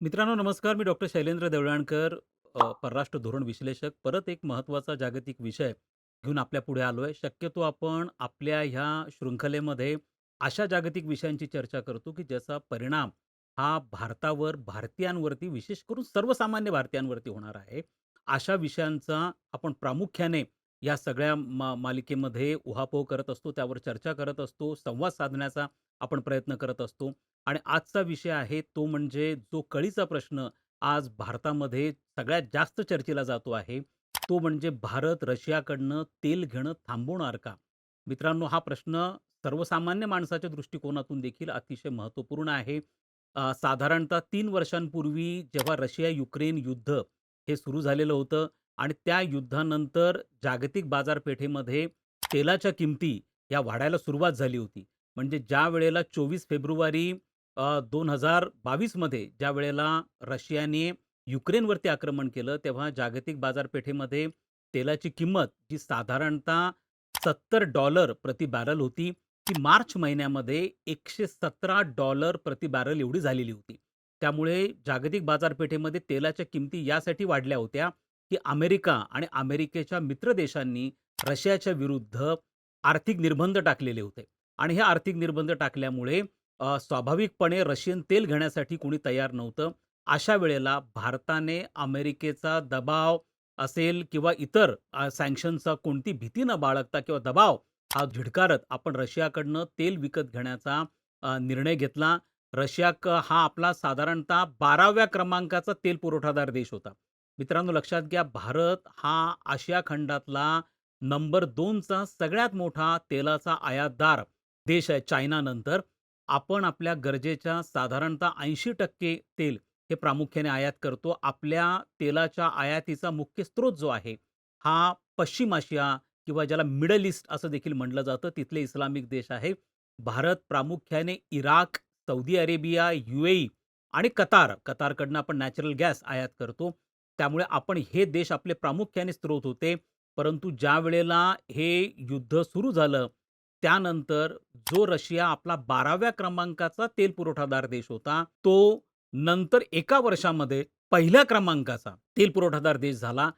मित्रांनो नमस्कार. मी डॉक्टर शैलेंद्र देवळाणकर अ, परराष्ट्र धोरण विश्लेषक. परत एक महत्त्वाचा जागतिक विषय घेऊन आपल्या पुढे आलोय. शक्यतो आपण आपल्या ह्या शृंखलेमध्ये अशा जागतिक विषयांची चर्चा करतो, की ज्याचा परिणाम हा भारतावर, भारतीयांवरती, विशेष करून सर्वसामान्य भारतीयांवरती होणार आहे. अशा विषयांचा आपण प्रामुख्याने या सगळ्या मा मालिकेमध्ये उहापोह करत असतो, त्यावर चर्चा करत असतो, संवाद साधण्याचा आपण प्रयत्न करत असतो. आणि आजचा विषय आहे तो म्हणजे जो कळीचा प्रश्न आज भारतामध्ये सगळ्यात जास्त चर्चेला जातो आहे, तो म्हणजे भारत रशियाकडनं तेल घेणं थांबवणार का? मित्रांनो, हा प्रश्न सर्वसामान्य माणसाच्या दृष्टिकोनातून देखील अतिशय महत्त्वपूर्ण आहे. अ, साधारणतः 3 वर्षांपूर्वी जेव्हा रशिया-युक्रेन युद्ध हे सुरू झालेलं होतं आणि त्या युद्धानंतर जागतिक बाजारपेठेमध्ये तेलाच्या किमती या वाढायला सुरुवात झाली होती. म्हणजे ज्या वेळेला 24 फेब्रुवारी अ, 2022 मध्ये ज्यावेळेला रशियाने युक्रेनवरती आक्रमण केलं, तेव्हा जागतिक बाजारपेठेमध्ये तेलाची किंमत जी साधारणतः $70 प्रति बॅरल होती, ती मार्च महिन्यामध्ये $117 प्रति बॅरल एवढी झालेली होती. त्यामुळे जागतिक बाजारपेठेमध्ये तेलाच्या किमती यासाठी वाढल्या होत्या, की अमेरिका आणि अमेरिकेच्या मित्र देशांनी रशियाच्या विरुद्ध आर्थिक निर्बंध टाकलेले होते. आणि हे आर्थिक निर्बंध टाकल्यामुळे अ, स्वाभाविकपणे रशियन तेल घेण्यासाठी कोणी तयार नव्हतं. अशा वेळेला भारताने अमेरिकेचा दबाव असेल किंवा इतर अ, सँक्शनचा कोणती भीती न बाळगता किंवा दबाव हा झिडकारत आपण रशियाकडनं तेल विकत घेण्याचा अ, निर्णय घेतला. रशिया क हा आपला साधारणतः 12व्या क्रमांकाचा तेल पुरवठादार देश होता. मित्रांनो लक्षात घ्या, भारत हा आशिया खंडातला नंबर दोनचा सगळ्यात मोठा तेलाचा आयातदार देश आहे चायनानंतर. आपण आपल्या गरजेच्या साधारणतः 80% तेल हे प्रामुख्याने आयात करतो. आपल्या तेलाच्या आयातीचा मुख्य स्रोत जो आहे, हा पश्चिम आशिया किंवा ज्याला मिडल ईस्ट असं देखील म्हटलं जातं, तिथले इस्लामिक देश आहे. भारत प्रामुख्याने इराक, सौदी अरेबिया, युएई आणि कतार, कतारकडनं आपण नॅचरल गॅस आयात करतो. त्यामुळे आपण हे देश आपले प्रामुख्याने स्रोत होते. परंतु ज्या वेळेला हे युद्ध सुरू झालं, त्यानंतर जो रशिया आपला 12व्या क्रमांकाचा तेल पुरवठादार देश होता, तो नंतर एका वर्षामध्ये पहिल्या क्रमांकाचा तेल पुरवठादार देश झाला.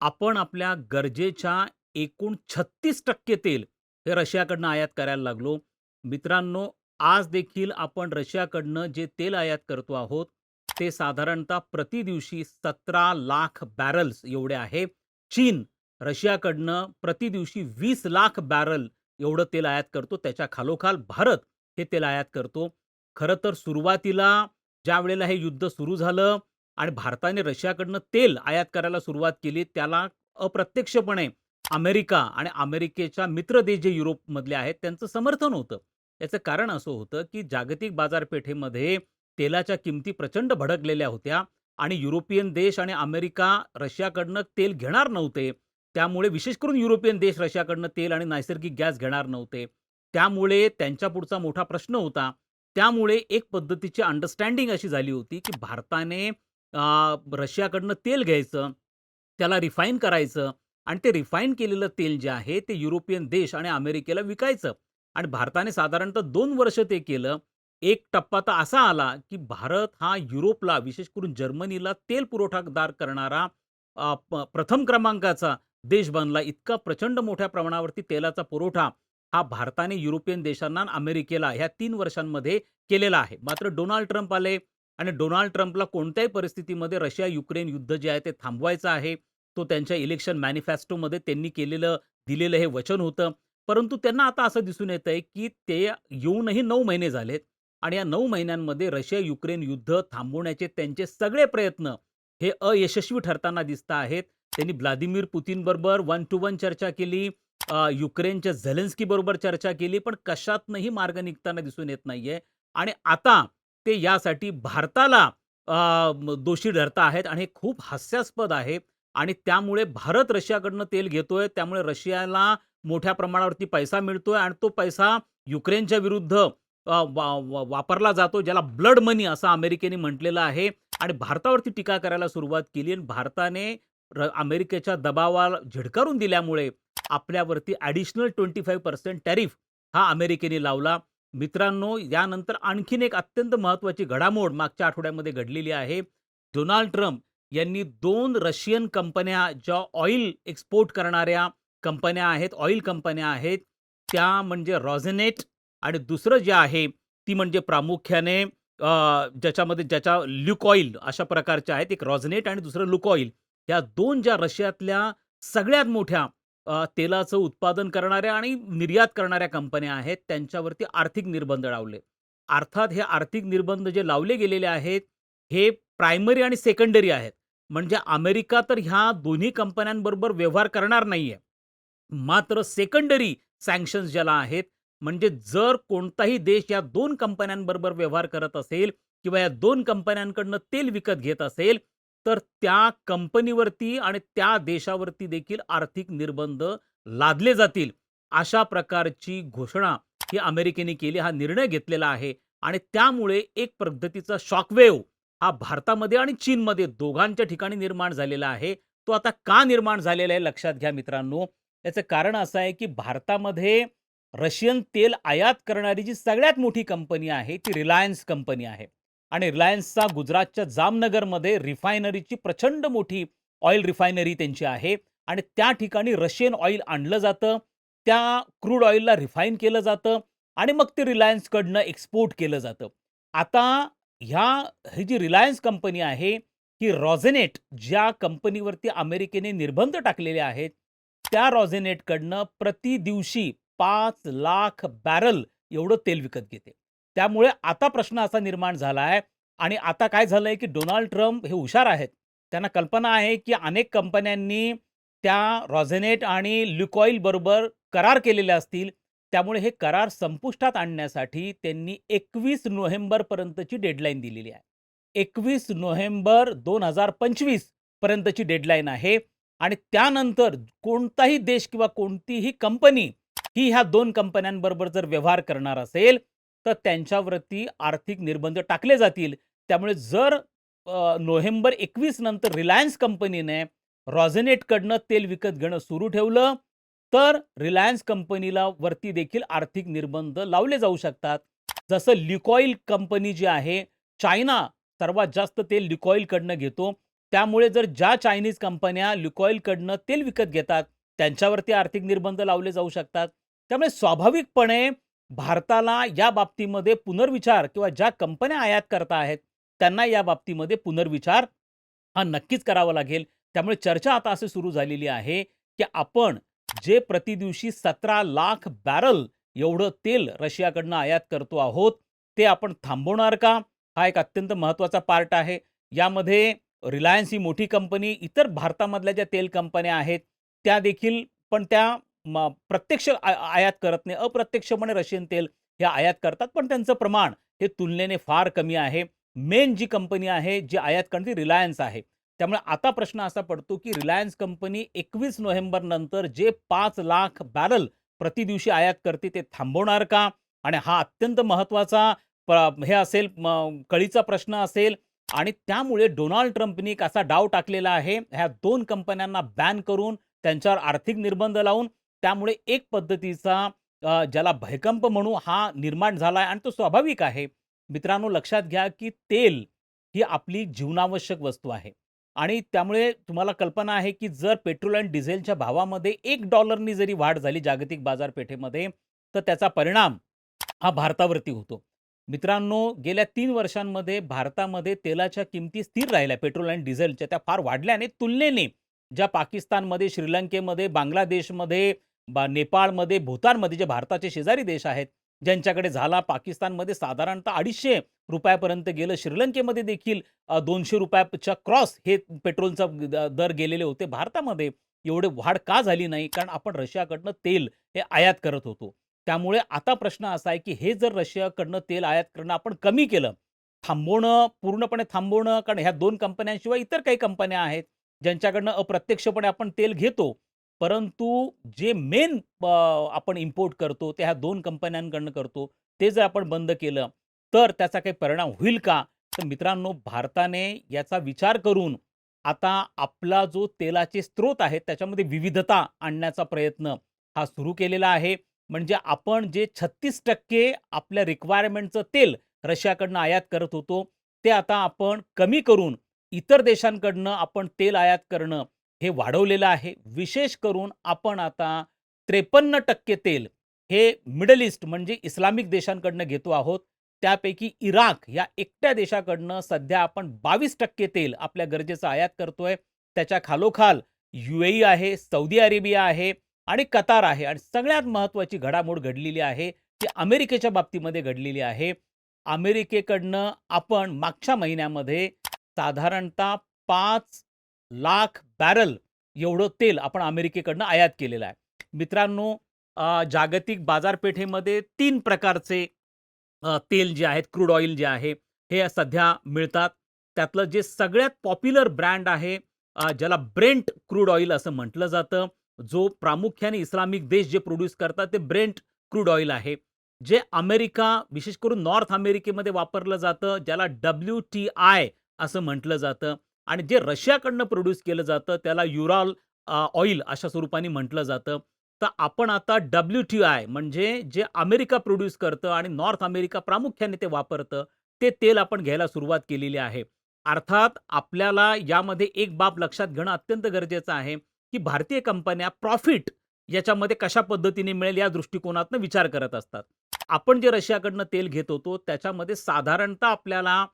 आपण आपल्या गरजेच्या एकूण 36% तेल हे रशियाकडनं आयात करायला लागलो. मित्रांनो, आज देखील आपण रशियाकडनं जे तेल आयात करतो आहोत, ते साधारणतः प्रतिदिवशी सतरा लाख बॅरल्स एवढे आहे. चीन रशियाकडनं प्रतिदिवशी वीस लाख बॅरल एवढं तेल आयात करतो. त्याच्या खालोखाल भारत हे तेल आयात करतो. खरं तर सुरुवातीला ज्यावेळेला हे युद्ध सुरू झालं आणि भारताने रशियाकडनं तेल आयात करायला सुरुवात केली, त्याला अप्रत्यक्षपणे अमेरिका आणि अमेरिकेच्या मित्र देश जे युरोपमधले आहेत, त्यांचं समर्थन होतं. याचं कारण असं होतं, की जागतिक बाजारपेठेमध्ये तेलाच्या किमती प्रचंड भडकलेल्या होत्या आणि युरोपियन देश आणि अमेरिका रशियाकडनं तेल घेणार नव्हते. त्यामुळे विशेष करून युरोपियन देश रशियाकडनं तेल आणि नैसर्गिक गॅस घेणार नव्हते. त्यामुळे त्यांच्या पुढचा मोठा प्रश्न होता. त्यामुळे एक पद्धतीची अंडरस्टँडिंग अशी झाली होती, की भारताने रशियाकडनं तेल घ्यायचं, त्याला रिफाईन करायचं आणि ते रिफाईन केलेलं तेल जे आहे, ते युरोपियन देश आणि अमेरिकेला विकायचं आणि भारताने साधारणतः दोन वर्ष ते केलं. एक टप्पा तर असा आला, की भारत हा युरोपला, विशेष करून जर्मनीला तेल पुरवठादार करणारा प्रथम क्रमांकाचा देश बनला. इतका प्रचंड मोठ्या प्रमाणावरती तेलाचा पुरवठा हा भारताने युरोपियन देशांना अमेरिकेला ह्या तीन वर्षांमध्ये केलेला आहे. मात्र डोनाल्ड ट्रम्प आले आणि डोनाल्ड ट्रम्पला कोणत्याही परिस्थितीमध्ये रशिया-युक्रेन युद्ध जे आहे ते थांबवायचं आहे. तो त्यांच्या इलेक्शन मॅनिफेस्टोमध्ये त्यांनी केलेलं, दिलेलं हे वचन होतं. परंतु त्यांना आता असं दिसून येतंय, की ते येऊनही नऊ महिने झालेत आणि या नऊ महिन्यांमध्ये रशिया-युक्रेन युद्ध थांबवण्याचे त्यांचे सगळे प्रयत्न हे अयशस्वी ठरताना दिसत आहेत. त्यांनी व्लादिमीर पुतिनबरोबर वन टू वन चर्चा केली. युक्रेनच्या झेलेन्स्की बरोबर चर्चा केली, पण कशातनंही मार्ग निघताना दिसून येत नाहीये आणि आता ते यासाठी भारताला दोषी ठरता आहेत आणि हे खूप हास्यास्पद आहे आणि त्यामुळे भारत रशियाकडनं तेल घेतोय. त्यामुळे रशियाला मोठ्या प्रमाणावरती पैसा मिळतोय आणि तो पैसा युक्रेनच्या विरुद्ध वापरला जातो, ज्याला ब्लड मनी असं अमेरिकेने म्हटलेलं आहे आणि भारतावरती टीका करायला सुरुवात केली आणि भारताने र अमेरिकेच्या दबावाला झिडकारून दिल्यामुळे आपल्यावरती ॲडिशनल 25% टॅरिफ हा अमेरिकेने लावला. मित्रांनो, यानंतर आणखीन एक अत्यंत महत्त्वाची घडामोड मागच्या आठवड्यामध्ये घडलेली आहे. डोनाल्ड ट्रम्प यांनी दोन रशियन कंपन्या ज्या ऑइल एक्सपोर्ट करणाऱ्या कंपन्या आहेत, ऑइल कंपन्या आहेत, त्या म्हणजे रॉझनेट आणि दुसरं जे आहे, ती म्हणजे प्रामुख्याने ज्याच्यामध्ये ज्याच्या ल्युकॉइल अशा प्रकारच्या आहेत. एक रॉझनेट आणि दुसरं लुकॉइल. ह्या दोन ज्या रशियातल्या सगळ्यात मोठ्या तेलाचं उत्पादन करणाऱ्या आणि निर्यात करणाऱ्या कंपन्या आहेत, त्यांच्यावरती आर्थिक निर्बंध लावले. अर्थात हे आर्थिक निर्बंध जे लावले गेलेले आहेत, हे प्रायमरी आणि सेकंडरी आहेत. म्हणजे अमेरिका तर ह्या दोन्ही कंपन्यांबरोबर व्यवहार करणार नाहीये. मात्र सेकंडरी सँक्शन्स ज्याला आहेत, म्हणजे जर कोणताही देश या दोन कंपन्यांबरोबर व्यवहार करत असेल किंवा या दोन कंपन्यांकडनं तेल विकत घेत असेल, तर त्या कंपनीवरती आणि त्या देशावरती देखील आर्थिक निर्बंध लादले जातील. अशा प्रकारची घोषणा ही अमेरिकेने केली. हा निर्णय घेतलेला आहे आणि त्यामुळे एक पद्धतीचा शॉकवेव्ह हा भारतामध्ये आणि चीनमध्ये दोघांच्या ठिकाणी निर्माण झालेला आहे. तो आता का निर्माण झालेला आहे लक्षात घ्या मित्रांनो. याचं कारण असं आहे, की भारतामध्ये रशियन तेल आयात करणारी जी सगळ्यात मोठी कंपनी आहे, ती रिलायन्स कंपनी आहे. आणि रिलायन्सचा गुजरातच्या जामनगरमध्ये रिफायनरीची प्रचंड मोठी ऑइल रिफायनरी त्यांची आहे आणि त्या ठिकाणी रशियन ऑइल आणलं जातं. त्या क्रूड ऑइलला रिफाईन केलं जातं आणि मग ते रिलायन्सकडनं एक्सपोर्ट केलं जातं. आता ह्या ही जी रिलायन्स कंपनी आहे, ही रॉझेनेट ज्या कंपनीवरती अमेरिकेने निर्बंध टाकलेले आहेत, त्या रॉझेनेटकडनं प्रति दिवशी 5,00,000 बॅरल एवढं तेल विकत घेते. त्यामुळे आता प्रश्न असा निर्माण झाला आहे आणि आता काय झालंय, की डोनाल्ड ट्रम्प हे हुशार आहेत. त्यांना कल्पना आहे, की अनेक कंपन्यांनी त्या रॉझेनेट आणि ल्युकॉइल बरोबर करार केलेले असतील. त्यामुळे हे करार संपुष्टात आणण्यासाठी त्यांनी 21 नोव्हेंबरपर्यंतची डेडलाईन दिलेली आहे. 21 नोव्हेंबर 2025 पर्यंतची डेडलाईन आहे आणि त्यानंतर कोणताही देश किंवा कोणतीही कंपनी ही ह्या दोन कंपन्यांबरोबर जर व्यवहार करणार असेल, तर त्यांच्यावरती आर्थिक निर्बंध टाकले जातील. त्यामुळे जर नोव्हेंबर 21 नंतर रिलायन्स कंपनीने रॉझनेटकडनं तेल विकत घेणं सुरू ठेवलं, तर रिलायन्स कंपनीला वरती देखील आर्थिक निर्बंध लावले जाऊ शकतात. जसं लिकॉईल कंपनी जी आहे, चायना सर्वात जास्त तेल लिकॉईलकडनं घेतो. त्यामुळे जर ज्या चायनीज कंपन्या लिकॉईलकडनं तेल विकत घेतात, त्यांच्यावरती आर्थिक निर्बंध लावले जाऊ शकतात. त्यामुळे स्वाभाविकपणे भारताला या बाबतीमध्ये पुनर्विचार किंवा ज्या कंपन्या आयात करत आहेत, त्यांना या बाबतीमध्ये पुनर्विचार हा नक्कीच करावा लागेल. त्यामुळे चर्चा आता असे सुरू झालेली आहे, की आपण जे प्रतिदिवशी सतरा लाख बॅरल एवढं तेल रशियाकडनं आयात करतो आहोत, ते आपण थांबवणार का? हा एक अत्यंत महत्त्वाचा पार्ट आहे. यामध्ये रिलायन्स ही मोठी कंपनी, इतर भारतामधल्या ज्या तेल कंपन्या आहेत, त्या देखील पण त्या प्रत्यक्ष आयात करत नाही. अप्रत्यक्षपणे रशियन तेल हे आयात करतात, पण त्यांचं प्रमाण हे तुलनेने फार कमी आहे. मेन जी कंपनी आहे, जी आयात करते रिलायन्स आहे. त्यामुळे आता प्रश्न असा पडतो, की रिलायन्स कंपनी 21 नोव्हेंबर नंतर जे 5,00,000 बॅरल प्रतिदिवशी आयात करते, ते थांबवणार का? आणि हा अत्यंत महत्त्वाचा हे असेल कळीचा प्रश्न असेल आणि त्यामुळे डोनाल्ड ट्रम्पनी एक असा डाव टाकलेला आहे, ह्या दोन कंपन्यांना बॅन करून त्यांच्यावर आर्थिक निर्बंध लावून त्यामुळे एक पद्धतीचा ज्याला भयकंप म्हणू हा निर्माण झाला आहे आणि तो स्वाभाविक आहे. मित्रांनो लक्षात घ्या, की तेल ही आपली जीवनावश्यक वस्तू आहे आणि त्यामुळे तुम्हाला कल्पना आहे, की जर पेट्रोल आणि डिझेलच्या भावामध्ये एक डॉलरनी जरी वाढ झाली जागतिक बाजारपेठेमध्ये, तर त्याचा परिणाम हा भारतावरती होतो. मित्रांनो, गेल्या तीन वर्षांमध्ये भारतामध्ये तेलाच्या किमती स्थिर राहिल्या. पेट्रोल आणि डिझेलच्या त्या फार वाढल्याने तुलनेने ज्या पाकिस्तानमध्ये, श्रीलंकेमध्ये, बांगलादेशमध्ये, बा नेपाळमध्ये, भूतानमध्ये जे भारताचे शेजारी देश आहेत, ज्यांच्याकडे झाला. पाकिस्तानमध्ये साधारणतः अडीचशे रुपयापर्यंत गेलं. श्रीलंकेमध्ये देखील दोनशे रुपयाच्या क्रॉस हे पेट्रोलचा दर गेलेले होते. भारतामध्ये एवढे वाढ का झाली नाही? कारण आपण रशियाकडनं तेल हे आयात करत होतो. त्यामुळे आता प्रश्न असा आहे, की हे जर रशियाकडनं तेल आयात करणं आपण कमी केलं, थांबवणं, पूर्णपणे थांबवणं, कारण ह्या दोन कंपन्यांशिवाय इतर काही कंपन्या आहेत, ज्यांच्याकडनं अप्रत्यक्षपणे आपण तेल घेतो. परंतु जे मेन आपण इम्पोर्ट करतो, ते ह्या दोन कंपन्यांकडनं करतो. ते जर आपण बंद केलं, तर त्याचा काही परिणाम होईल का? तर मित्रांनो, भारताने याचा विचार करून आता आपला जो तेलाचे स्रोत आहेत, त्याच्यामध्ये विविधता आणण्याचा प्रयत्न हा सुरू केलेला आहे म्हणजे आपण जे 36% आपल्या रिक्वायरमेंटचं तेल रशियाकडनं आयात करत होतो, ते आता आपण कमी करून इतर देशांकडनं आपण तेल आयात करणं हे वाढवलेलं आहे. विशेष करून आपण आता 53% तेल हे मिडल ईस्ट म्हणजे इस्लामिक देशांकडनं घेतो आहोत. त्यापैकी इराक या एकट्या देशाकडनं सध्या आपण 22% तेल आपल्या गरजेचं आयात करतोय. त्याच्या खालोखाल यूएई आहे, सौदी अरेबिया आहे आणि कतार आहे आणि सगळ्यात महत्त्वाची घडामोड घडलेली आहे, ती अमेरिकेच्या बाबतीमध्ये घडलेली आहे. अमेरिकेकडनं आपण मागच्या महिन्यामध्ये साधारणतः पाच लाख बॅरल एवढं तेल आपण अमेरिकेकडनं आयात केलेलं आहे. मित्रांनो, जागतिक बाजारपेठेमध्ये तीन प्रकारचे तेल जे आहेत, क्रूड ऑइल जे आहे, हे सध्या मिळतात. त्यातलं जे सगळ्यात पॉप्युलर ब्रँड आहे, ज्याला ब्रेंट क्रूड ऑइल असं म्हटलं जातं, जो प्रामुख्याने इस्लामिक देश जे प्रोड्यूस करतात, ते ब्रेंट क्रूड ऑइल आहे. जे अमेरिका, विशेष करून नॉर्थ अमेरिकेमध्ये वापरलं जातं, ज्याला डब्ल्यू टी आय असं म्हटलं जातं आणि जे रशियाकडनं प्रोड्यूस केलं जातं, त्याला युराल ऑइल अशा स्वरूपाने म्हटलं जातं. तर आपण आता डब्ल्यू टी आय म्हणजे जे अमेरिका प्रोड्यूस करतं आणि नॉर्थ अमेरिका प्रामुख्याने ते वापरतं, ते तेल आपण घ्यायला सुरुवात केलेली आहे. अर्थात आपल्याला यामध्ये एक बाब लक्षात घेणं अत्यंत गरजेचं आहे, की भारतीय कंपन्या प्रॉफिट याच्यामध्ये कशा पद्धतीने मिळेल या दृष्टिकोनातनं विचार करत असतात. आपण जे रशियाकडनं तेल घेत होतो, त्याच्यामध्ये साधारणतः आपल्याला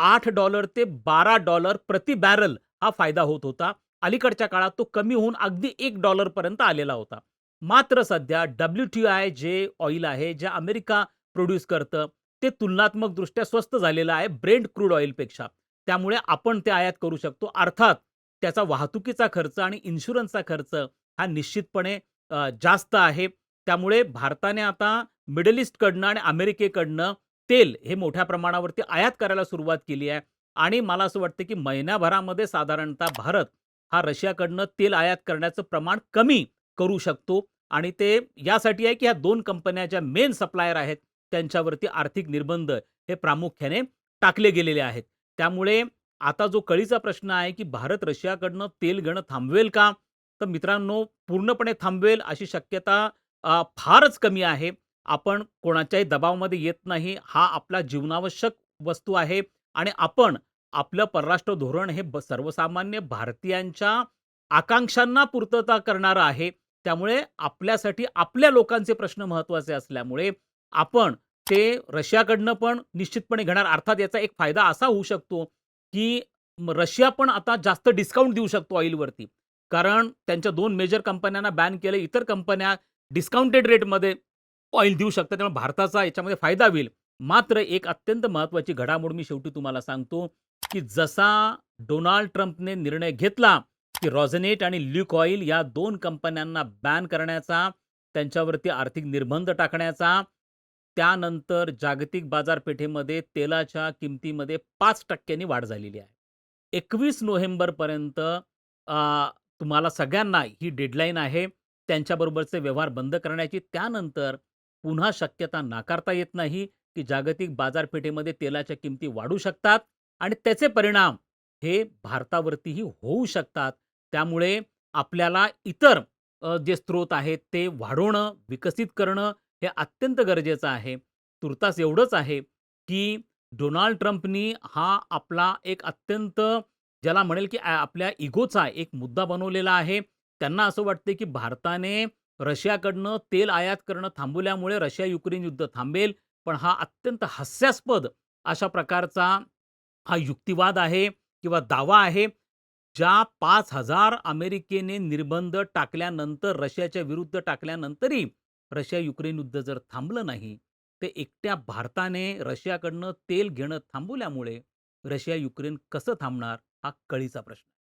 आठ डॉलर ते $12 प्रति बॅरल हा फायदा होत होता. अलीकडच्या काळात तो कमी होऊन अगदी एक डॉलरपर्यंत आलेला होता. मात्र सध्या डब्ल्यूटीआय जे ऑइल आहे, जे अमेरिका प्रोड्यूस करतं, ते तुलनात्मकदृष्ट्या स्वस्त झालेलं आहे ब्रेंड क्रूड ऑइलपेक्षा. त्यामुळे आपण ते आयात करू शकतो. अर्थात त्याचा वाहतुकीचा खर्च आणि इन्शुरन्सचा खर्च हा निश्चितपणे जास्त आहे. त्यामुळे भारताने आता मिडल ईस्टकडनं आणि अमेरिकेकडनं तेल हे मोठ्या प्रमाणावरती आयात करायला सुरुवात केली आहे आणि मला असं वाटतं, की महिन्याभरामध्ये साधारणतः भारत हा रशियाकडनं तेल आयात करण्याचं प्रमाण कमी करू शकतो आणि ते यासाठी आहे, की ह्या दोन कंपन्या ज्या मेन सप्लायर आहेत, त्यांच्यावरती आर्थिक निर्बंध हे प्रामुख्याने टाकले गेलेले आहेत. त्यामुळे आता जो कळीचा प्रश्न आहे, की भारत रशियाकडनं तेल घेणं थांबवेल का? तर मित्रांनो, पूर्णपणे थांबवेल अशी शक्यता फारच कमी आहे. आपण कोणाच्याही दबावामध्ये येत नाही. हा आपला जीवनावश्यक वस्तू आहे आणि आपण आपलं परराष्ट्र धोरण हे सर्वसामान्य भारतीयांच्या आकांक्षांना पूर्तता करणारं आहे. त्यामुळे आपल्यासाठी आपल्या लोकांचे प्रश्न महत्त्वाचे असल्यामुळे आपण ते रशियाकडनं पण निश्चितपणे घेणार. अर्थात याचा एक फायदा असा होऊ शकतो, की रशिया पण आता जास्त डिस्काउंट देऊ शकतो ऑइलवरती. कारण त्यांच्या दोन मेजर कंपन्यांना बॅन केलं. इतर कंपन्या डिस्काउंटेड रेटमध्ये ऑइल देऊ शकतात. त्यामुळे भारताचा याच्यामध्ये फायदा होईल. मात्र एक अत्यंत महत्त्वाची घडामोड मी शेवटी तुम्हाला सांगतो, की जसा डोनाल्ड ट्रम्पने निर्णय घेतला, की रॉझनेट आणि ल्यूक ऑइल या दोन कंपन्यांना बॅन करण्याचा, त्यांच्यावरती आर्थिक निर्बंध टाकण्याचा, त्यानंतर जागतिक बाजारपेठेमध्ये तेलाच्या किमतीमध्ये पाच टक्क्यांनी वाढ झालेली आहे. 21 नोव्हेंबरपर्यंत तुम्हाला सगळ्यांना ही डेडलाईन आहे. त्यांच्याबरोबरचे व्यवहार बंद करण्याची. त्यानंतर पुन्हा शक्यता नाकारता येत नाही, की जागतिक बाजारपेठेमध्ये तेलाच्या किमती वाढू शकतात आणि त्याचे परिणाम हे भारतावरतीही होऊ शकतात. त्यामुळे आपल्याला इतर जे स्रोत आहेत ते वाढवणं, विकसित करणं हे अत्यंत गरजेचं आहे. तुर्तास एवढंच आहे, की डोनाल्ड ट्रम्पनी हा आपला एक अत्यंत ज्याला म्हणेल, की आपल्या इगोचा एक मुद्दा बनवलेला आहे. त्यांना असं वाटते की भारताने रशियाकडनं तेल आयात करणं थांबवल्यामुळे रशिया-युक्रेन युद्ध थांबेल. पण हा अत्यंत हास्यास्पद अशा प्रकारचा हा युक्तिवाद आहे किंवा दावा आहे. ज्या पाच हजार अमेरिकेने निर्बंध टाकल्यानंतर, रशियाच्या विरुद्ध टाकल्यानंतरही रशिया-युक्रेन युद्ध जर थांबलं नाही, ते एकट्या भारताने रशियाकडनं तेल घेणं थांबवल्यामुळे रशिया-युक्रेन कसं थांबणार? हा कळीचा प्रश्न